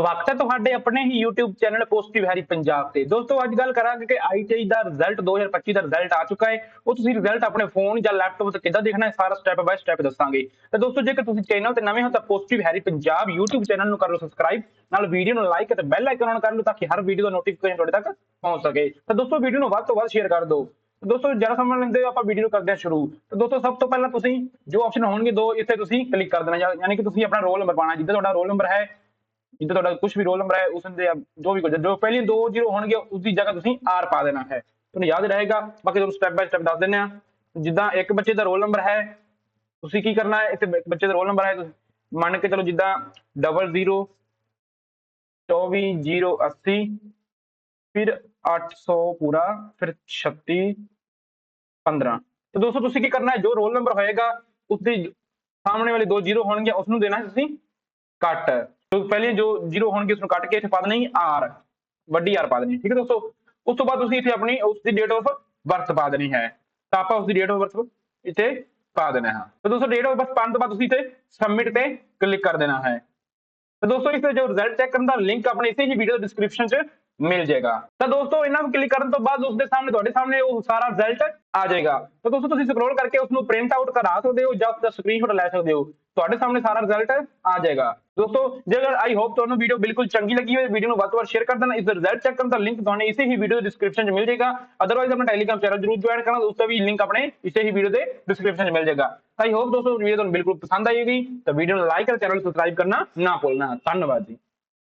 ਵਕਤ ਹੈ ਤੁਹਾਡੇ ਆਪਣੇ ਹੀ YouTube channel positive Harry Punjab ਤੇ। ਦੋਸਤੋ, ਅੱਜ ਗੱਲ ਕਰਾਂਗੇ ਕਿ ITI ਦਾ ਰਿਜ਼ਲਟ 2025 ਦਾ ਰਿਜ਼ਲਟ ਆ ਚੁੱਕਾ ਹੈ। ਉਹ ਤੁਸੀਂ ਰਿਜ਼ਲਟ ਆਪਣੇ ਫੋਨ ਜਾਂ ਲੈਪਟਾਪ ਤੇ ਕਿੱਦਾਂ ਦੇਖਣਾ ਹੈ, ਸਾਰਾ ਸਟੈਪ ਬਾਈ ਸਟੈਪ ਦੱਸਾਂਗੇ। ਤੇ ਦੋਸਤੋ, ਜੇਕਰ ਤੁਸੀਂ ਚੈਨਲ ਤੇ ਨਵੇਂ ਹੋ ਤਾਂ positive Harry Punjab YouTube channel ਨੂੰ ਕਰ ਲਓ ਸਬਸਕ੍ਰਾਈਬ ਨਾਲ ਵੀਡੀਓ ਨੂੰ ਲਾਈਕ ਅਤੇ ਬੈਲ ਆਈਕਨ ਔਨ ਕਰ ਲਓ ਤਾਂ ਕਿ ਹਰ ਵੀਡੀਓ ਦਾ ਨੋਟੀਫਿਕੇਸ਼ਨ ਤੁਹਾਡੇ ਤੱਕ ਪਹੁੰਚ ਸਕੇ। ਤਾਂ ਦੋਸਤੋ ਵੀਡੀਓ ਨੂੰ ਵੱਧ ਤੋਂ ਵੱਧ ਸ਼ੇਅਰ ਕਰ ਦਿਓ। ਦੋਸਤੋ, ਜ਼ਿਆਦਾ ਸਮਝ ਲੈਂਦੇ ਹੋ ਆਪਾਂ ਵੀਡੀਓ ਨੂੰ ਕਰਦੇ ਹਾਂ ਸ਼ੁਰੂ। ਤੇ ਦੋਸਤੋ, ਸਭ ਤੋਂ ਪਹਿਲਾਂ ਤੁਸੀਂ ਜੋ ਆਪਸ਼ਨ ਹੋਣਗੇ ਦੋ, ਇੱਥੇ ਤੁਸੀਂ ਕਲਿੱਕ ਕਰ ਦੇਣਾ। ਯਾਨੀ ਕਿ ਤੁਸੀਂ ਆਪਣਾ ਰੋਲ ਨੰਬਰ ਪਾਣਾ ਜਿੱਦਾਂ ਤੁਹਾਡਾ ਰੋਲ ਨੰਬਰ ਹੈ ਜਿੱਦਾਂ ਤੁਹਾਡਾ ਕੁਝ ਵੀ ਰੋਲ ਨੰਬਰ ਹੈ, ਉਸ ਦੇ ਜੋ ਵੀ ਕੁਝ ਜੋ ਪਹਿਲੀ ਦੋ ਜ਼ੀਰੋ ਹੋਣਗੇ ਉਸ ਦੀ ਜਗ੍ਹਾ ਤੁਸੀਂ ਆਰ ਪਾ ਦੇਣਾ ਹੈ। ਤੁਹਾਨੂੰ ਯਾਦ ਰਹੇਗਾ, ਬਾਕੀ ਤੁਹਾਨੂੰ ਸਟੈਪ ਬਾਈ ਸਟੈਪ ਦੱਸ ਦਿੰਦੇ ਆ ਜਿੱਦਾਂ ਇੱਕ ਬੱਚੇ ਦਾ ਰੋਲ ਨੰਬਰ ਹੈ, ਤੁਸੀਂ ਕੀ ਕਰਨਾ ਹੈ ਇੱਥੇ ਬੱਚੇ ਦਾ ਰੋਲ ਨੰਬਰ ਹੈ, ਤੁਸੀਂ ਮੰਨ ਕੇ ਚਲੋ ਜਿੱਦਾਂ 00 24080 ਫਿਰ 800 ਪੂਰਾ, ਫਿਰ 36 15 ਤੇ ਦੋਸਤੋ, ਤੁਸੀਂ ਕੀ ਕਰਨਾ ਹੈ, ਜੋ ਰੋਲ ਨੰਬਰ ਹੋਏਗਾ ਉਸ ਦੇ ਸਾਹਮਣੇ ਵਾਲੇ ਦੋ ਜ਼ੀਰੋ ਹੋਣਗੇ ਉਸ ਨੂੰ ਦੇਣਾ ਹੈ ਤੁਸੀਂ ਕੱਟ ਤੋਂ ਪਹਿਲੇ ਜੋ ਜ਼ੀਰੋ ਹੋਣਗੇ ਉਸ ਨੂੰ ਕੱਟ ਕੇ ਇੱਥੇ ਪਾ ਦੇਣੀ ਆਰ ਵੱਡੀ ਆਰ ਪਾ ਦੇਣੀ, ਠੀਕ ਹੈ ਦੋਸਤੋ? ਉਸ ਤੋਂ ਬਾਅਦ ਤੁਸੀਂ ਇੱਥੇ ਆਪਣੀ ਉਸ ਦੀ ਡੇਟ ਆਫ ਬਰਥ ਪਾ ਦੇਣੀ ਹੈ। ਤਾਂ ਆਪਾਂ ਉਸ ਦੀ ਡੇਟ ਆਫ ਬਰਥ ਇੱਥੇ ਪਾ ਦੇਣਾ ਹੈ। ਤਾਂ ਦੋਸਤੋ ਡੇਟ ਆਫ ਬਰਥ ਪਾਉਣ ਤੋਂ ਬਾਅਦ ਤੁਸੀਂ ਇੱਥੇ ਸਬਮਿਟ ਤੇ ਕਲਿੱਕ ਕਰ ਦੇਣਾ ਹੈ। ਤਾਂ ਦੋਸਤੋ, ਇਸ ਦੇ ਜੋ ਰਿਜ਼ਲਟ ਚੈੱਕ ਕਰਨ ਦਾ ਲਿੰਕ ਆਪਣੇ ਇਸੇ ਹੀ ਵੀਡੀਓ ਡਿਸਕ੍ਰਿਪਸ਼ਨ 'ਚ ਮਿਲ ਜਾਏਗਾ। ਤਾਂ ਦੋਸਤੋ, ਇਹਨਾਂ ਨੂੰ ਕਲਿੱਕ ਕਰਨ ਤੋਂ ਬਾਅਦ ਉਸਦੇ ਸਾਹਮਣੇ, ਤੁਹਾਡੇ ਸਾਹਮਣੇ ਉਹ ਸਾਰਾ ਰਿਜ਼ਲਟ ਆ ਜਾਏਗਾ। ਤਾਂ ਦੋਸਤੋ, ਤੁਸੀਂ ਸਕਰੋਲ ਕਰਕੇ ਉਸ ਨੂੰ ਪ੍ਰਿੰਟ ਆਊਟ ਕਰਾ ਸਕਦੇ ਹੋ ਜਾਂ ਉਸਦਾ ਸਕਰੀਨਸ਼ਾਟ ਲੈ ਸਕਦੇ ਹੋ। ਤੁਹਾਡੇ ਸਾਹਮਣੇ ਸਾਰਾ ਰਿਜ਼ਲਟ ਆ ਜਾਏਗਾ। ਦੋਸਤੋ, ਜੇਕਰ ਆਈ ਹੋਪ ਤੁਹਾਨੂੰ ਵੀਡੀਓ ਬਿਲਕੁਲ ਚੰਗੀ ਲੱਗੀ ਹੋਵੇ ਵੀਡੀਓ ਨੂੰ ਵੱਧ ਤੋਂ ਵੱਧ ਸ਼ੇਅਰ ਕਰ ਦੇਣਾ। ਇਸ ਦਾ ਰਿਜ਼ਲਟ ਚੈੱਕ ਕਰਨ ਦਾ ਲਿੰਕ ਤੁਹਾਨੂੰ ਇਸੇ ਹੀ ਵੀਡੀਓ ਡਿਸਕ੍ਰਿਪਸ਼ਨ 'ਚ ਮਿਲ ਜਾਏਗਾ। ਅਦਰਵਾਈਜ਼ ਆਪਣਾ ਟੈਲੀਗ੍ਰਾਮ ਚੈਨਲ ਜਰੂਰ ਜੁਆਇਨ ਕਰਨਾ। ਉਸ ਦਾ ਵੀ ਲਿੰਕ ਆਪਣੇ ਇਸੇ ਹੀ ਵੀਡੀਓ ਦੇ ਡਿਸਕ੍ਰਿਪਸ਼ਨ 'ਚ ਮਿਲ ਜਾਏਗਾ। ਆਈ ਹੋਪ ਦੋਸਤੋ ਵੀਡੀਓ ਤੁਹਾਨੂੰ ਬਿਲਕੁਲ ਪਸੰਦ ਆਏਗੀ ਤਾਂ ਵੀਡੀਓ ਨੂੰ ਲਾਈਕ ਅਤੇ ਚੈਨਲ ਸਬਸਕ੍ਰਾਈਬ ਕਰਨਾ ਨਾ ਭੁੱਲਣਾ। ਧੰਨਵਾਦ ਜੀ।